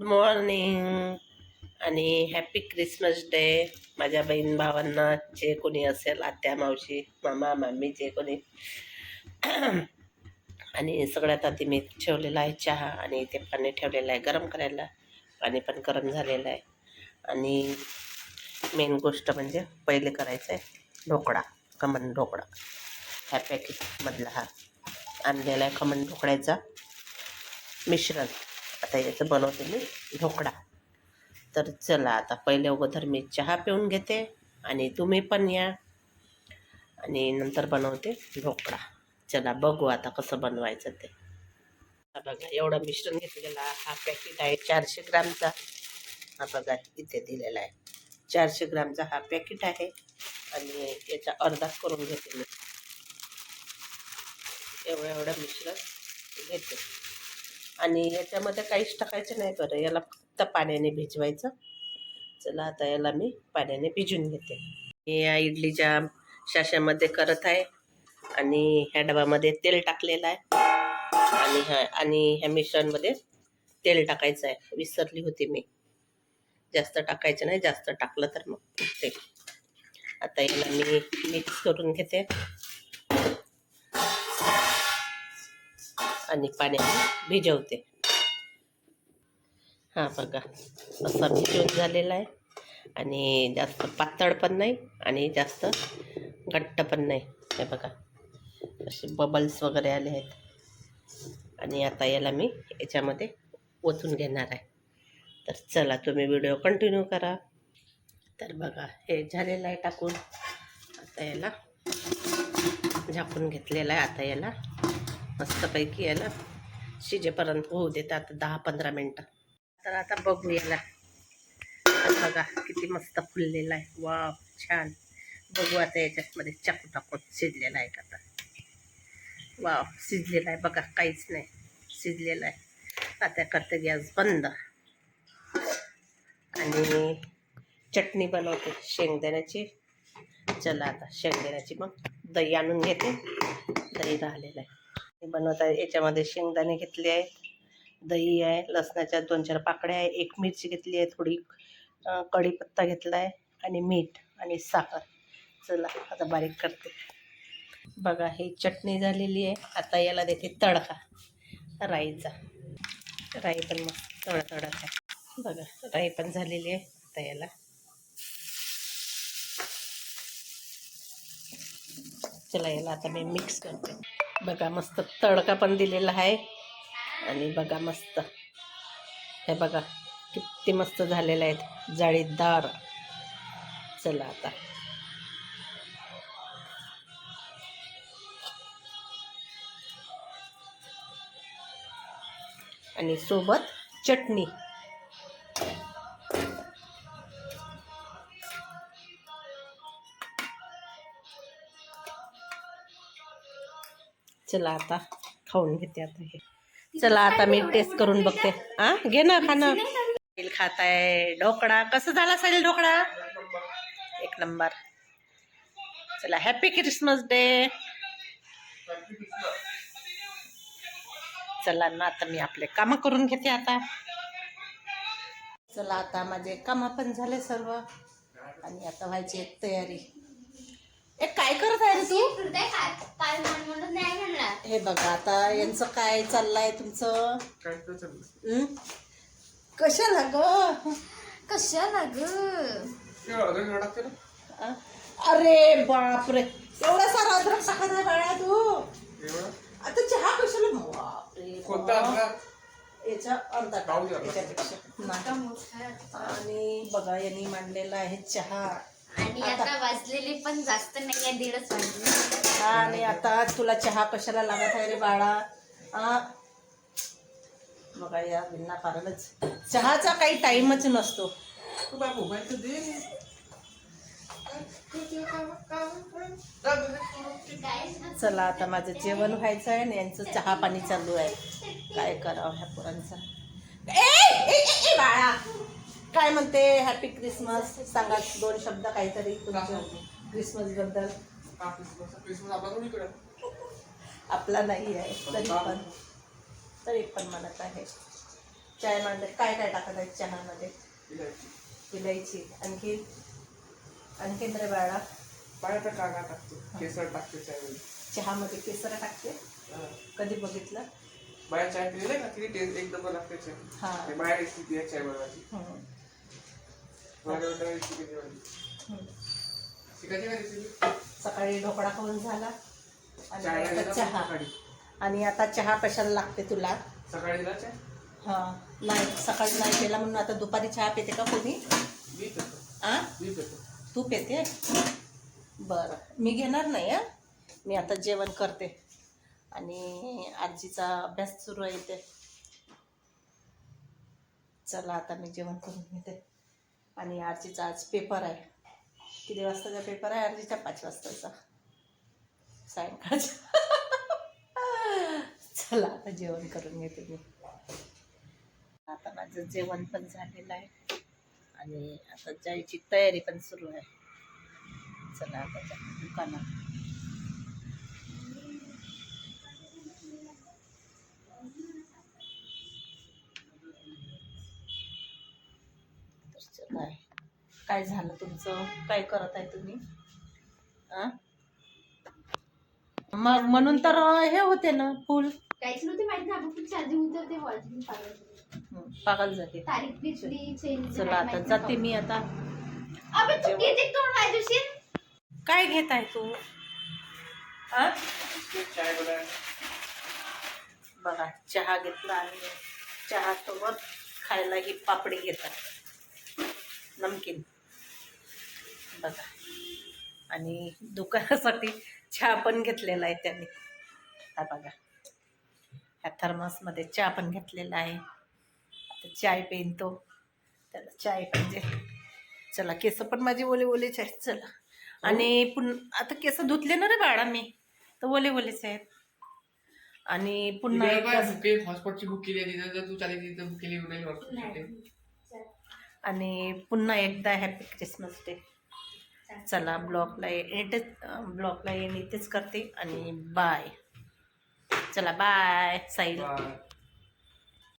Good morning. आणि happy Christmas day. माझ्या बहीण भावांना जे कोणी असेल आत्या मावशी मामा मामी जे कोणी. आणि सगळ्यात आधी मी ठेवलेला आहे चहा आणि ते पाणी ठेवलेलं आहे गरम करायला. पाणी पण गरम झालेलं आहे. आणि मेन गोष्ट म्हणजे पहिले करायचं आहे ढोकळा खमण ढोकळा. ह्या पॅकेटमधला हा आणलेला आहे खमण ढोकळ्याचा मिश्रण. आता याचं बनवते मी ढोकळा. तर चला आता पहिले अगोदर मी चहा पिऊन घेते आणि तुम्ही पण या. आणि नंतर बनवते ढोकळा. चला बघू आता कसं बनवायचं ते. बघा एवढं मिश्रण घेतलेला हा पॅकेट आहे चारशे ग्रामचा. हा बघा इथे दिलेला आहे. चारशे ग्रामचा हा पॅकेट आहे आणि याचा अर्धा करून घेते मी. एवढं एवढं मिश्रण घेते. आणि याच्यामध्ये काहीच टाकायचं नाही बरं. याला फक्त पाण्याने भिजवायचं. चला आता याला मी पाण्याने भिजून घेते. मी या इडलीच्या शाशामध्ये करत आहे आणि ह्या डब्यामध्ये तेल टाकलेलं आहे. आणि ह्या आणि ह्या मिश्रणमध्ये तेल टाकायचं आहे. विसरली होती मी. जास्त टाकायचं नाही. जास्त टाकलं तर मग ते. आता याला मी मिक्स करून घेते. आणि पाण्याने भिजवते. हां बघा असा भिजवून झालेला आहे. आणि जास्त पातळ पण नाही आणि जास्त घट्ट पण नाही. हे बघा असे बबल्स वगैरे आले आहेत. आणि आता याला मी याच्यामध्ये ओतून घेणार आहे. तर चला तुम्ही व्हिडिओ कंटिन्यू करा. तर बघा हे झालेलं आहे टाकून. आता याला झाकून घेतलेलं आहे. आता याला मस्तपैकी याला शिजेपर्यंत होऊ देतात आता दहा पंधरा मिनटं. तर आता बघू याला. बघा किती मस्त फुललेला आहे. वा छान. बघू आता याच्यामध्ये चाकू टाकून शिजलेला आहे का आता. वाव शिजलेला आहे. बघा काहीच नाही. शिजलेला आहे. आता करते गॅस बंद. आणि चटणी बनवते शेंगदाण्याची. चला आता शेंगदाण्याची मग दही आणून घेते. दही राहिलेलं आहे. बनवत आहे. याच्यामध्ये शेंगदाणे घेतले आहेत. दही आहे लसणाच्या दोन चार पाकड्या आहे एक मिरची घेतली आहे थोडी कढीपत्ता घेतला आहे आणि मीठ आणि साखर. चला आता बारीक करते. बघा ही चटणी झालेली आहे. आता याला देते तडका राईचा. राई पण मस्त तडतडत आहे. बघा राई पण झालेली आहे आता याला. चला याला आता मी मिक्स करते. बघा मस्त तडका पण दिलेला आहे. आणि बघा मस्त. हे बघा किती मस्त झालेले आहेत जाळीदार. चला आता. आणि सोबत चटणी. चला आता खाऊन घेते आता हे. चला आता मी टेस्ट करून बघते. हा घे ना खाणं. साहिल खात आहे ढोकळा. कसं झाला साहिल ढोकळा? एक नंबर. चला हॅपी क्रिसमस डे चला ना आता मी आपले कामं करून घेते आता. चला आता माझे कामं पण झाले सर्व. आणि आता व्हायची आहे तयारी. ए काय करत आहे रे तू? हे बघा आता यांचं काय चाललंय तुमचं? हं? कशाला ग? कशाला ग? अ? अरे बापरे एवढा सारा अद्रक टाकत आहे बाळा तू. आता चहा कशाला? बापरे बाप. याचा अर्धा याच्यापेक्षा. नाही. आणि बघा यांनी मांडलेला आहे चहा. आणि आता वाजलेले पण जास्त नाही आहे दीडच वाजले. आणि आता तुला चहा कशाला लागत आहे रे बाळा? आ? बघा या बिना कारणच. चहाचा काही टाइमच नसतो. चला आता माझं जेवण व्हायचं आहे आणि यांचं चहा पाणी चालू आहे. काय करावं ह्या पोरांचं? ए, ए, ए, ए, बाळा! काय म्हणते? हॅपी क्रिसमस सांगा दोन शब्द काहीतरी तुमच्या क्रिसमसबद्दल. आपला नाही आहे तरी पण. तरी पण म्हणत आहे. चायमध्ये काय काय टाकत आहेत चहामध्ये? इलायची. आणखी? आणखीन रे बाळा. पाण्याचा काढा टाकतो. केसर टाकते त्यावेळी चहामध्ये केसर टाकते. कधी बघितलं? बाहेर चाय पिली ना किती टेस्ट एक नंबर लागते चाय हा. ते बाहेर रेसिपी आहे चाय बनवायची सकाळी ढोकळा खाऊन झाला. आणि चहा आणि आता चहा कशाला लागते तुला? सकाळी हा नाही सकाळी नाही केला म्हणून आता दुपारी चहा पिते का कोणी? मी पेतो. आ? मी पेतो. तू पेते? बरं मी घेणार नाही हा? मी आता जेवण करते. आणि आजीचा अभ्यास सुरू आहे इथे. चला आता मी जेवण करून घेते. आणि आजीचा आज पेपर आहे. किती वाजताचा पेपर आहे? आजीचा पाच वाजताचा. सायंकाळचा. चला आता जेवण करून घेते मी. आता माझं जेवण पण झालेलं आहे. आणि आता जायची तयारी पण सुरू आहे. चला आता दुकानात. तर चला काय झालं तुमचं? काय करत आहे तुम्ही? मग म्हणून तर हे होते ना फुल. काहीच नव्हते माहिती ना आपण चार्जिंग उतरते पागल झाले. तारीख दिसली चला आता जाते मी आता. अबे तू किती तोड पाहिजे काय घेत आहे तू बघा चहा घेतला आणि चहासोबत खायला ही पापडी घेतात. बघा आणि दुकानासाठी चहा पण घेतलेला आहे त्यांनी. हा बघा. ह्या थर्मासमध्ये चहा पण घेतलेला आहे. आता चाय पेन तो त्याला चाय पाहिजे. चला केस पण माझी ओले ओलेच आहेत. चला. आणि पुन्हा आता केस धुतले ना रे बाळा मी. तर ओले ओलेच आहेत. आणि पुन्हा एकदा हॉटस्पॉटची बुक केली तू बुक केली आणि पुन्हा एकदा हॅपी क्रिसमस डे. चला ब्लॉकला येतेच ब्लॉकला येणे इथेच करते आणि बाय. चला बाय साईल बाय.